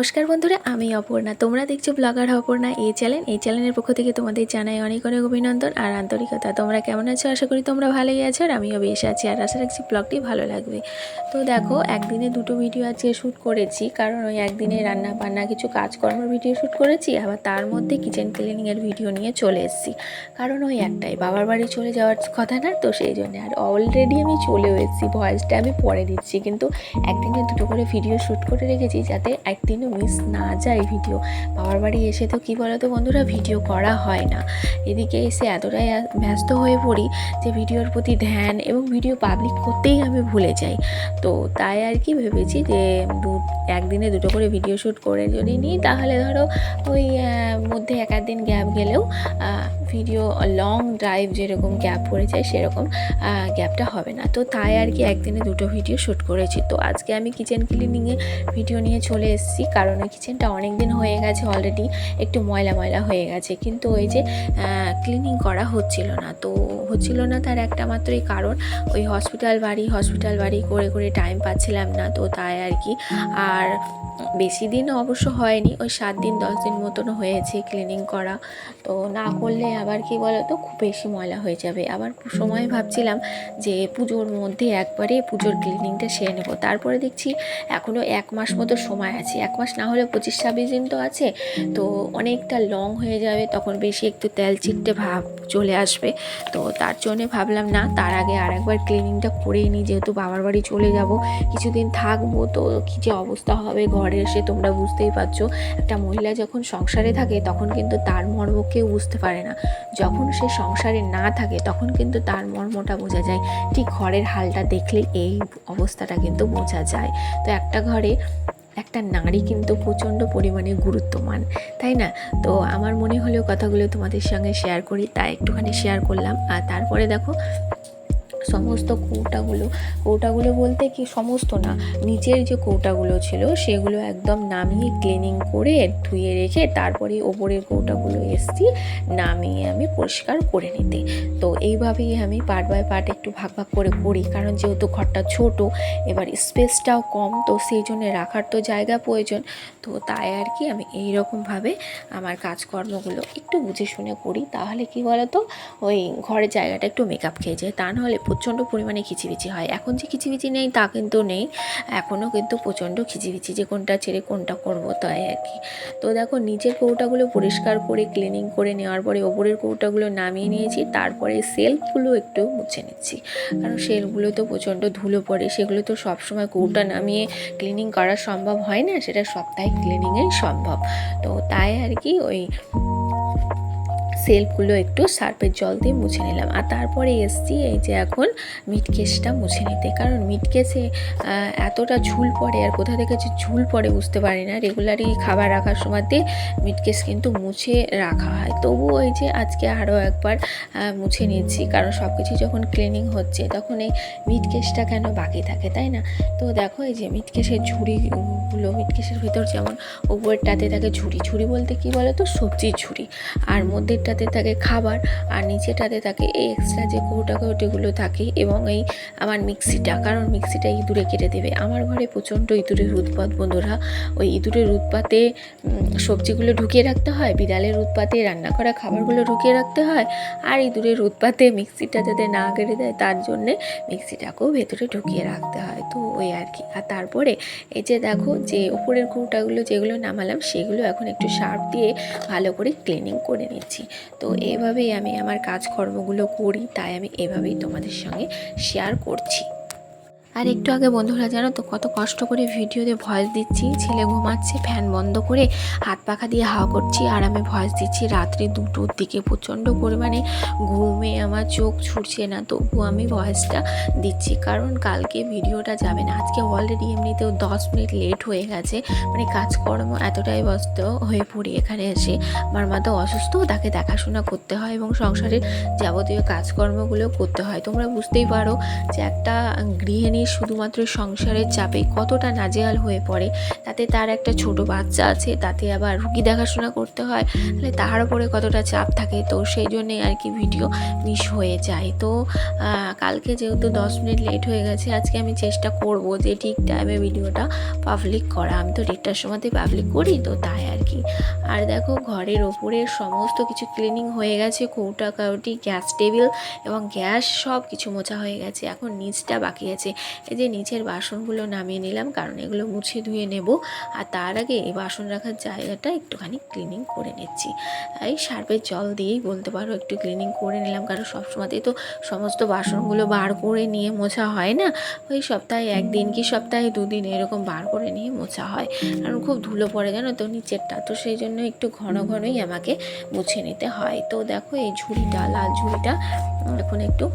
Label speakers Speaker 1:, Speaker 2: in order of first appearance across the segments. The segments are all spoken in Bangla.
Speaker 1: নমস্কার বন্ধুরা, আমি অপর্ণা। তোমরা দেখছ ব্লগার অপর্ণা এই চ্যানেল। এই চ্যানেলের পক্ষ থেকে তোমাদের জানাই অনেক অনেক অভিনন্দন আর আন্তরিকতা। তোমরা কেমন আছো? আশা করি তোমরা ভালোই আছো আর আমিও বেশ আছি আর আশা রাখছি ব্লগটি ভালো লাগবে। তো দেখো, একদিনে দুটো ভিডিও আজকে শ্যুট করেছি। কারণ ওই একদিনে রান্না বান্না কিছু কাজকর্মের ভিডিও শ্যুট করেছি। আবার তার মধ্যে কিচেন ক্লিনিংয়ের ভিডিও নিয়ে চলে এসেছি। কারণ ওই একটাই, বাবার বাড়ি চলে যাওয়ার কথা না তো সেই জন্য। আর অলরেডি আমি চলেও এসেছি ভয়েসটা আমি পরে দিচ্ছি। কিন্তু একদিনে দুটো করে ভিডিও শ্যুট করে রেখেছি যাতে একদিনও মিস না যায় ভিডিও। বাবার বাড়ি এসে তো কী বলো তো বন্ধুরা, ভিডিও করা হয় না। এদিকে এসে এতটাই ব্যস্ত হয়ে পড়ি যে ভিডিওর প্রতি ধ্যান এবং ভিডিও পাবলিক করতেই আমি ভুলে যাই। তো তাই আর কি ভেবেছি যে দু, একদিনে দুটো করে ভিডিও শ্যুট করে যদি নিই, তাহলে ধরো ওই মধ্যে এক দিন গ্যাপ গেলেও ভিডিও লং ড্রাইভ যেরকম গ্যাপ পড়ে যায় সেরকম গ্যাপটা হবে না। তো তাই আর কি একদিনে দুটো ভিডিও শ্যুট করেছি। তো আজকে আমি কিচেন ক্লিনিংয়ে ভিডিও নিয়ে চলে এসেছি। কারণ ওই কিচেনটা অনেক দিন হয়ে গেছে অলরেডি একটু ময়লা ময়লা হয়ে গেছে। কিন্তু ওই যে ক্লিনিং করা হচ্ছিল না। তো হচ্ছিল না তার একটা মাত্রই কারণ, ওই হসপিটাল বাড়ি হসপিটাল বাড়ি করে করে টাইম পাচ্ছিলাম না, তো তাই আর কি। আর বেশি দিন অবশ্য হয়নি, ওই সাত দিন, দশ দিন মতন হয়েছে ক্লিনিং করা। তো না করলে আবার কি বলো তো খুব বেশি ময়লা হয়ে যাবে। আবার সময় ভাবছিলাম যে পুজোর মধ্যে একবারে পুজোর ক্লিনিংটা সেরে নেব। তারপরে দেখছি এখনও এক মাস মতো সময় আছে। এক মাস না হলে পঁচিশ ছাব্বিশ দিন তো আছে, তো অনেকটা লং হয়ে যাবে, তখন বেশি একটু তেল চিটটে ভাব চলে আসবে। তো তার জন্যে ভাবলাম, না, তার আগে আর একবার ক্লিনিংটা করেই নিই যেহেতু বাবার বাড়ি চলে যাব, কিছুদিন থাকব, তো কী যে অবস্থা হবে ঘরে এসে তোমরা বুঝতেই পারছ। একটা মহিলা যখন সংসারে থাকে, তখন কিন্তু তার মর্ম কেউ বুঝতে পারে না। যখন সে সংসারে না থাকে, তখন কিন্তু তার মর্মটা বোঝা যায়। ঠিক ঘরের হালটা দেখলে এই অবস্থাটা কিন্তু বোঝা যায়। তো একটা ঘরে একটা নারী কিন্তু প্রচণ্ড পরিমাণে গুরুত্বমান, তাই না? তো আমার মনে হলেও কথাগুলো তোমাদের সঙ্গে শেয়ার করি, তাই একটুখানি শেয়ার করলাম। আর তারপরে দেখো সমস্ত কৌটাগুলো কৌটাগুলো বলতে কি সমস্ত না, নিচের যে কৌটাগুলো ছিল সেগুলো একদম নামিয়ে ক্লিনিং করে ধুয়ে রেখে তারপরে ওপরের কৌটাগুলো এসছি, নামিয়ে আমি পরিষ্কার করে নিতে। তো এইভাবেই আমি পার্ট বাই পার্ট একটু ভাগ ভাগ করে করি, কারণ যেহেতু ঘরটা ছোট, এবার স্পেসটাও কম, তো সেই জন্য রাখার তো জায়গা প্রয়োজন। তো তাই আর কি আমি এই রকমভাবে আমার কাজকর্মগুলো একটু বুঝে শুনে করি, তাহলে কি বলো তো ওই ঘরের জায়গাটা একটু মেকআপ খেয়ে যায়, তা নাহলে প্রচণ্ড পরিমাণে খিচিবিচি হয়। এখন যে খিচিবিচি নেই, তা কিন্তু নেই। এখনও কিন্তু প্রচণ্ড খিচিবিচি যে কোনটা ছেড়ে কোনটা করব তাই আর কি। তো দেখো নিচের কৌটাগুলো পরিষ্কার করে ক্লিনিং করে নেওয়ার পরে ওপরের কৌটাগুলো নামিয়ে নিয়েছি। তারপরে সেলফগুলো একটু মুছে নিচ্ছি। কারণ সেলফগুলো তো প্রচণ্ড ধুলো পড়ে, সেগুলো তো সবসময় কৌটা নামিয়ে ক্লিনিং করা সম্ভব হয় না, সেটা সপ্তাহে ক্লিনিংয়েই সম্ভব। তো তাই আর কি ওই সেলফগুলো একটু সার্ফের জল দিয়ে মুছে নিলাম। আর তারপরে এসছি এই যে এখন মিটকেসটা মুছে নিতে। কারণ মিটকেসে এতটা ঝুল পড়ে আর কোথা থেকে যে ঝুল পড়ে বুঝতে পারি না। রেগুলারই খাবার রাখার সময়তে মিটকেস কিন্তু মুছে রাখা হয়। তবু ওই যে আজকে আরও একবার মুছে নিচ্ছি কারণ সব কিছু যখন ক্লিনিং হচ্ছে, তখন এই মিটকেসটা কেন বাকি থাকে, তাই না? তো দেখো এই যে মিটকেসের ঝুড়িগুলো মিটকেসের ভিতর যেমন উপরটাতে থাকে ঝুড়ি। ঝুড়ি বলতে কি বলো তো সবজির ঝুড়ি। আর মধ্যেরটাতে থাকে খাবার আর নিচেটাতে থাকে এই এক্সট্রা যে কৌটা কৌটিগুলো থাকে এবং এই আমার মিক্সিটা, কারণ মিক্সিটা ইঁদুরে কেটে দেবে। আমার ঘরে প্রচণ্ড ইঁদুরের উৎপাত বন্ধুরা। ওই ইঁদুরের উৎপাতে সবজিগুলো ঢুকিয়ে রাখতে হয়, বিড়ালের উৎপাতে, রান্না করা খাবারগুলো ঢুকিয়ে রাখতে হয় আর ইঁদুরের উৎপাতে মিক্সিটা যাতে না কেটে দেয়, তার জন্যে মিক্সিটাকেও ভেতরে ঢুকিয়ে রাখতে হয়। তো ওই আর কি। আর তারপরে এই যে দেখো যে উপরের কুটাগুলো যেগুলো নামালাম, সেগুলো এখন একটু সার্ফ দিয়ে ভালো করে ক্লিনিং করে নিচ্ছি। তো এভাবেই আমি আমার কাজকর্মগুলো করি, তাই আমি এভাবেই তোমাদের সঙ্গে শেয়ার করছি। আর একটু আগে বন্ধুরা জানো তো, কত কষ্ট করে ভিডিওতে ভয়েস দিচ্ছি, ছেলে ঘুমাচ্ছে ফ্যান বন্ধ করে হাত পাখা দিয়ে হাওয়া করছি আর আমি ভয়েস দিচ্ছি রাত্রি দুটোর দিকে প্রচণ্ড পরিমাণে ঘুমে আমার চোখ ছুটছে না, তবু আমি ভয়েসটা দিচ্ছি কারণ কালকে ভিডিওটা যাবে না। আজকে অলরেডি এমনিতেও দশ মিনিট লেট হয়ে গেছে মানে কাজকর্ম এতটাই ব্যস্ত হয়ে পড়ি এখানে এসে। আমার মা তো অসুস্থ, তাকে দেখাশোনা করতে হয় এবং সংসারের যাবতীয় কাজকর্মগুলো করতে হয়। তোমরা বুঝতেই পারো যে একটা গৃহিণী নিয়ে শুধুমাত্র সংসারের চাপে কতটা নাজেহাল হয়ে পড়ে, তাতে তার একটা ছোট বাচ্চা আছে, তাতে আবার রুগী দেখাশোনা করতে হয়, তাহলে তাহার উপরে কতটা চাপ থাকে? তো সেই জন্যে আর কি ভিডিও মিস হয়ে যায়। তো কালকে যেহেতু দশ মিনিট লেট হয়ে গেছে, আজকে আমি চেষ্টা করব যে ঠিক টাইমে ভিডিওটা পাবলিক করা। আমি তো দেড়টার সময়তে পাবলিক করি, তো তাই আর কি। আর দেখো, ঘরের ওপরে সমস্ত কিছু ক্লিনিং হয়ে গেছে, কৌটা, কাউটি গ্যাস টেবিল এবং গ্যাস সব কিছু মোছা হয়ে গেছে। এখন নিচটা বাকি আছে। এই যে নিচের বাসনগুলো নামিয়ে নিলাম, কারণ এগুলো মুছে ধুয়ে নেব। আর তার আগে এই বাসন রাখার জায়গাটা একটুখানি ক্লিনিং করে নিচ্ছি। এই সার্ফের জল দিয়েই বলতে পারো একটু ক্লিনিং করে নিলাম, কারণ সবসময়তেই তো সমস্ত বাসনগুলো বার করে নিয়ে মোছা হয় না। ওই সপ্তাহে একদিন কি সপ্তাহে দুদিন এরকম বার করে নিয়ে মোছা হয়। কারণ খুব ধুলো পড়ে, জানো তো, নিচেরটা। তো সেই জন্য একটু ঘন ঘনই আমাকে মুছে নিতে হয়। তো দেখো এই ঝুড়িটা, লাল ঝুড়িটা, এখন একটু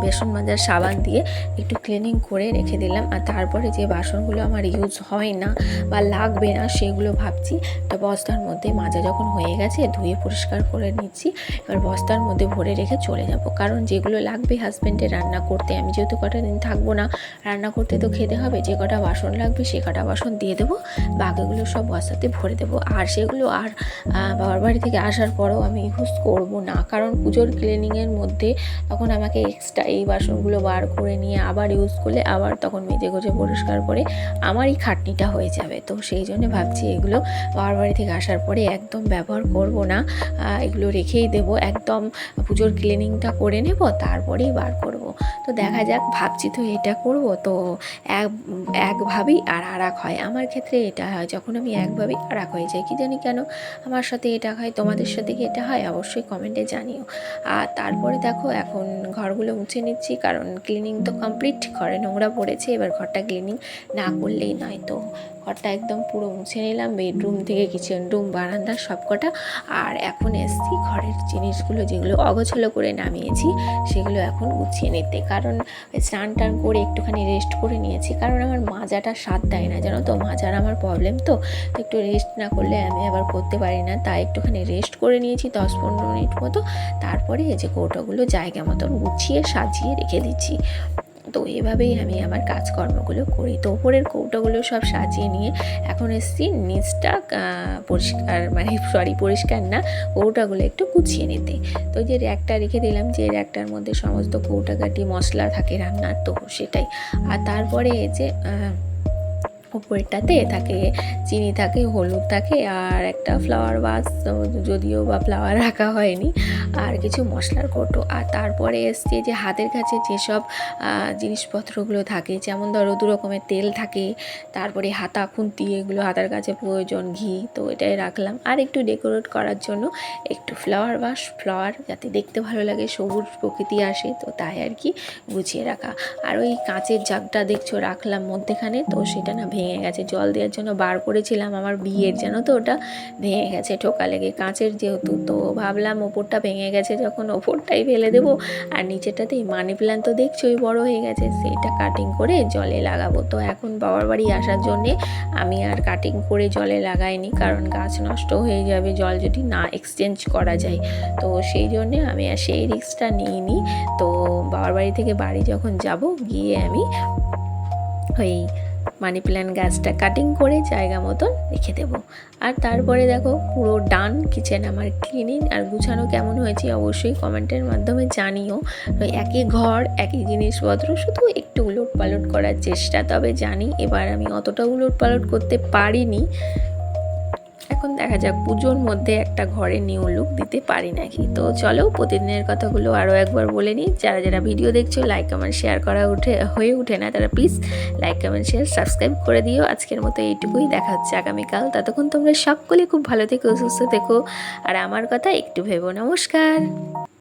Speaker 1: বেসন মাজার সাবান দিয়ে একটু ক্লিনিং করে রেখে দিলাম। আর তারপরে যে বাসনগুলো আমার ইউজ হয় না বা লাগবে না, সেগুলো ভাবছি। একটা বস্তার মধ্যে মাজা যখন হয়ে গেছে, ধুয়ে পরিষ্কার করে নিচ্ছি। এবার বস্তার মধ্যে ভরে রেখে চলে যাব। কারণ যেগুলো লাগবে হাজব্যান্ডে রান্না করতে, আমি যেহেতু কটা দিন থাকব না, রান্না করতে তো খেতে হবে। যে কটা বাসন লাগবে, সে কটা বাসন দিয়ে দেবো। বাকিগুলো সব বস্তাতে ভরে দেবো। আর সেগুলো আর বাবার বাড়ি থেকে আসার পরও আমি ইউজ করব না। কারণ পুজোর ক্লিনিংয়ের মধ্যে তখন আমাকে এক্সট্রা এই বাসনগুলো বার করে নিয়ে আবার ইউজ করলে আবার তখন মেজে গোজে পরিষ্কার করে আমারই খাটনিটা হয়ে যাবে। তো সেই জন্য ভাবছি এগুলো বাবার বাড়ি থেকে আসার পরে একদম ব্যবহার করব না। এগুলো রেখেই দেব, একদম পুজোর ক্লিনিংটা করে নেব, তারপরেই বার করব। তো দেখা যাক, ভাবছি তো এটা করব। তো এক একভাবেই আর আর এক হয়। আমার ক্ষেত্রে এটা হয়, যখন আমি একভাবেই আর এক হয়ে যাই। কি জানি কেন আমার সাথে এটা হয়, তোমাদের সাথে কি এটা হয়, অবশ্যই কমেন্টে জানিও। আর তারপরে দেখো, এখন ঘরগুলো মুছে নিচ্ছি, কারণ ক্লিনিং তো কমপ্লিট ঘরে নোংরা পড়েছে, এবার ঘরটা ক্লিনিং না করলেই নয়। তো ঘরটা একদম পুরো মুছে নিলাম বেডরুম থেকে কিচেন রুম বারান্দা সব কটা আর এখন এসছি ঘরের জিনিসগুলো যেগুলো অগোছলো করে নামিয়েছি, সেগুলো এখন গুছিয়ে নিতে। কারণ স্নান টান করে একটুখানি রেস্ট করে নিয়েছি, কারণ আমার মাজাটা স্বাদ দেয় না, জানো তো? মাজার আমার প্রবলেম তো তো একটু রেস্ট না করলে আমি আবার করতে পারি না। তাই একটুখানি রেস্ট করে নিয়েছি দশ পনেরো মিনিট মতো। তারপরে এই যে কৌটোগুলো জায়গা মতন গুছিয়ে সাজিয়ে রেখে দিচ্ছি। তো এভাবেই আমি আমার কাজকর্মগুলো করি। তো ওপরের কৌটোগুলো সব সাজিয়ে নিয়ে এখন এসছি নিচটা পরিষ্কার মানে সরি পরিষ্কার না, কৌটাগুলো একটু গুছিয়ে নিতে। তো যে র্যাকটা রেখে দিলাম যে র্যাকটার মধ্যে সমস্ত কৌটাকাটি মশলা থাকে রান্নার, তো সেটাই। আর তারপরে যে উপরেরটাতে থাকে, চিনি থাকে, হলুদ থাকে আর একটা ফ্লাওয়ার বাস যদিও বা ফ্লাওয়ার রাখা হয়নি, আর কিছু মশলার কৌটো। আর তারপরে এসছে যে হাতের কাছে যেসব জিনিসপত্রগুলো থাকে, যেমন ধরো দু রকমের তেল থাকে, তারপরে হাতা, খুন্তি, এগুলো হাতার কাছে প্রয়োজন ঘি, তো এটাই রাখলাম। আর একটু ডেকোরেট করার জন্য একটু ফ্লাওয়ার বাস ফ্লাওয়ার যাতে দেখতে ভালো লাগে, সবুজ প্রকৃতি আসে, তো তাই আর কি গুছিয়ে রাখা। আর ওই কাঁচের জাগটা দেখছ, রাখলাম মধ্যেখানে, তো সেটা না ভেঙে গেছে। জল দেওয়ার জন্য বার করেছিলাম। আমার বিয়ের যেন তো, ওটা ভেঙে গেছে ঠোকা লেগে। কাঁচের যেহেতু, তো ভাবলাম ওপরটা ভেঙে গেছে, যখন ওপরটাই ফেলে দেবো। আর নিচেটাতে মানি প্ল্যান্ট তো দেখছোই, বড় হয়ে গেছে। সেইটা কাটিং করে জলে লাগাবো। তো এখন বাবার বাড়ি আসার জন্যে আমি আর কাটিং করে জলে লাগাইনি, কারণ গাছ নষ্ট হয়ে যাবে, জল যদি না এক্সচেঞ্জ করা যায়। তো সেই জন্যে আমি আর সেই রিস্কটা নিইনি। তো বাবার বাড়ি থেকে বাড়ি যখন যাব, গিয়ে আমি ওই মানি প্ল্যান্ট গাছটা কাটিং করে জায়গা মতন রেখে দেবো। আর তারপরে দেখো পুরো ডান কিচেন আমার ক্লিনিং আর গুছানো কেমন হয়েছে অবশ্যই কমেন্টের মাধ্যমে জানিও। একই ঘর, একই জিনিসপত্র, শুধু একটু উলট পালট করার চেষ্টা, তবে জানি এবার আমি অতটা উলট পালট করতে পারিনি। এখন দেখা যাক, পুজোর মধ্যে একটা ঘরে নিউ লুক দিতে পারি নাকি। তো চলো, প্রতিদিনের কথাগুলো আরও একবার বলে নিই। যারা যারা ভিডিও দেখছ লাইক কমেন্ট শেয়ার করা উঠে, হয়ে উঠে না, তারা please like comment share subscribe করে দিও। আজকের মতো এইটুকুই, দেখা হচ্ছে আগামীকাল। ততক্ষণ তোমরা সকলে খুব ভালো থেকো, সুস্থ থেকো। আর আমার কথা একটু ভেবো, নমস্কার।